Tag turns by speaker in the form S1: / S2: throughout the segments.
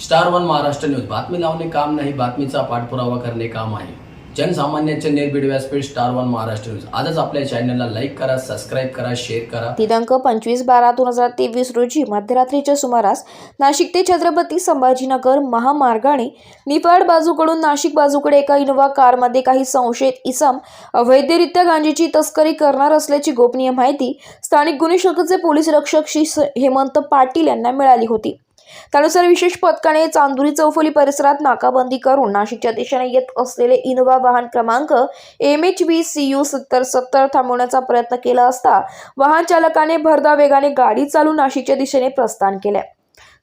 S1: Star one Maharashtra news बातमी लावणे काम नाही बातमीचा पाठपुरावा करणे काम आहे. जनसामान्यांचे निर्भीड व्यासपीठ स्टार वन महाराष्ट्र न्यूज आजच आपल्या चॅनलला लाईक करा सबस्क्राईब करा शेअर करा.
S2: दिनांक पंचवीस बारा दोन हजार तेवीस रोजी मध्यरात्रीच्या सुमारास नाशिक ते छत्रपती संभाजीनगर महामार्गाने निफाड बाजूकडून नाशिक बाजूकडे एका इनोव्हा कारमध्ये काही संशयित इसम अवैधरित्या गांजेची तस्करी करणार असल्याची गोपनीय माहिती स्थानिक गुन्हे शाखेचे पोलीस रक्षक श्री हेमंत पाटील यांना मिळाली होती. त्यानुसार विशेष पथकाने चांदुरी चौफली परिसरात नाकाबंदी करून नाशिकच्या दिशेने येत असलेले इनोवा वाहन क्रमांक M H B C U सत्तर सत्तर थांबवण्याचा प्रयत्न केला असता वाहन चालकाने भरदा वेगाने गाडी चालून नाशिकच्या दिशेने प्रस्थान केले.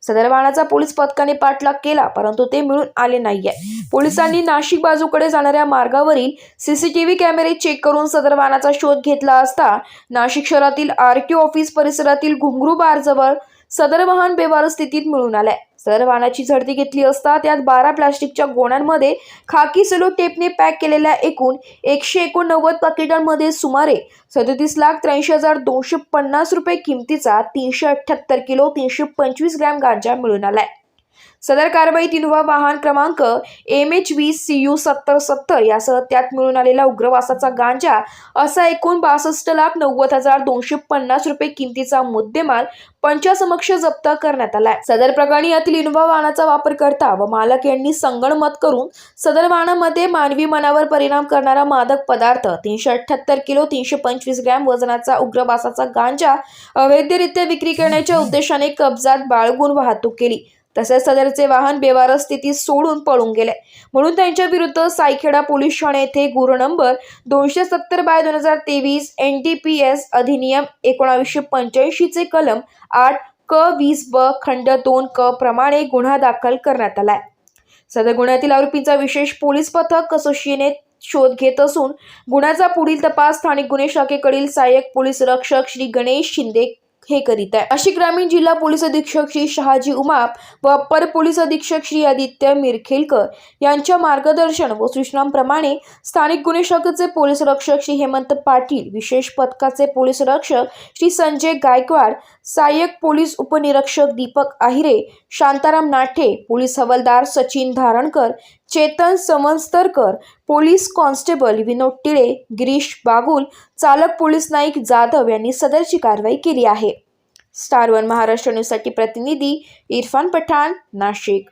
S2: सदर वाहनाचा पोलीस पथकाने पाठलाग केला परंतु ते मिळून आले नाहीये. पोलिसांनी नाशिक बाजूकडे जाणाऱ्या मार्गावरील सीसीटीव्ही कॅमेरे चेक करून सदर वाहनाचा शोध घेतला असता नाशिक शहरातील आर ऑफिस परिसरातील घुंगरू बारजवळ सदर वाहन बेवार स्थितीत मिळून आलंय. सदर वाहनाची झडती घेतली असता त्यात बारा प्लास्टिकच्या गोण्यांमध्ये खाकी सेलो टेपने पॅक केलेल्या एकूण एकशे एकोणनव्वद पाकिटांमध्ये सुमारे सदतीस लाख त्र्याऐंशी हजार दोनशे पन्नास रुपये किमतीचा तीनशे अठ्ठ्याहत्तर किलो तीनशे पंचवीस ग्रॅम गांजा मिळून आलाय. सदर कारवाईत इनोव्हा वाहन क्रमांक M H V C U सत्तर सत्तर यासह त्यात मिळून आलेला उग्रवासाचा गांजा असा एकूण बासष्ट लाख नव्वद हजार दोनशे पन्नास रुपये किमतीचा मुद्देमाल पंचासमक्ष जप्त करण्यात आलाय. सदर प्रकरणी यातील इनोव्हा वाहनाचा वापर करता व मालक यांनी संगणमत करून सदर वाहनामध्ये मानवी मनावर परिणाम करणारा मादक पदार्थ तीनशे अठ्ठ्याहत्तर किलो तीनशे पंचवीस ग्रॅम वजनाचा उग्रवासाचा गांजा अवैधरित्या विक्री करण्याच्या उद्देशाने कब्जात बाळगून वाहतूक केली. तसेच सदरचे वाहन बेवारस स्थितीत सोडून पळून गेले. म्हणून त्यांच्या विरुद्ध सायखेडा पोलीस ठाणे येथे गुन्हा नंबर दोनशे सत्तर बाय दोन हजार तेवीस एन डी पी एस अधिनियम एकोणावीसशे पंच्याऐंशीचे कलम आठ क वीस ब खंड दोन क प्रमाणे गुन्हा दाखल करण्यात आलाय. सदर गुन्ह्यातील आरोपीचा विशेष पोलीस पथक कसोशीने शोध घेत असून गुन्ह्याचा पुढील तपास स्थानिक गुन्हे शाखेकडील सहाय्यक पोलीस रक्षक श्री गणेश शिंदे हे करीत आहे. अशी ग्रामीण जिल्हा पोलीस अधीक्षक श्री शहाजी उमाप व अप्पर पोलीस अधीक्षक श्री आदित्य मिरखेलकर यांच्या मार्गदर्शन व सूचनांप्रमाणे स्थानिक गुन्हे शाखेचे पोलीस रक्षक श्री हेमंत पाटील विशेष पथकाचे पोलीस रक्षक श्री संजय गायकवाड सहाय्यक पोलीस उपनिरीक्षक दीपक आहिरे शांताराम नाठे पोलीस हवालदार सचिन धारणकर चेतन समंस्तरकर पोलीस कॉन्स्टेबल विनोद टिळे गिरीश बागुल चालक पोलीस नाईक जाधव यांनी सदरची कारवाई केली आहे. स्टार वन महाराष्ट्र न्यूजसाठी प्रतिनिधी इरफान पठाण नाशिक.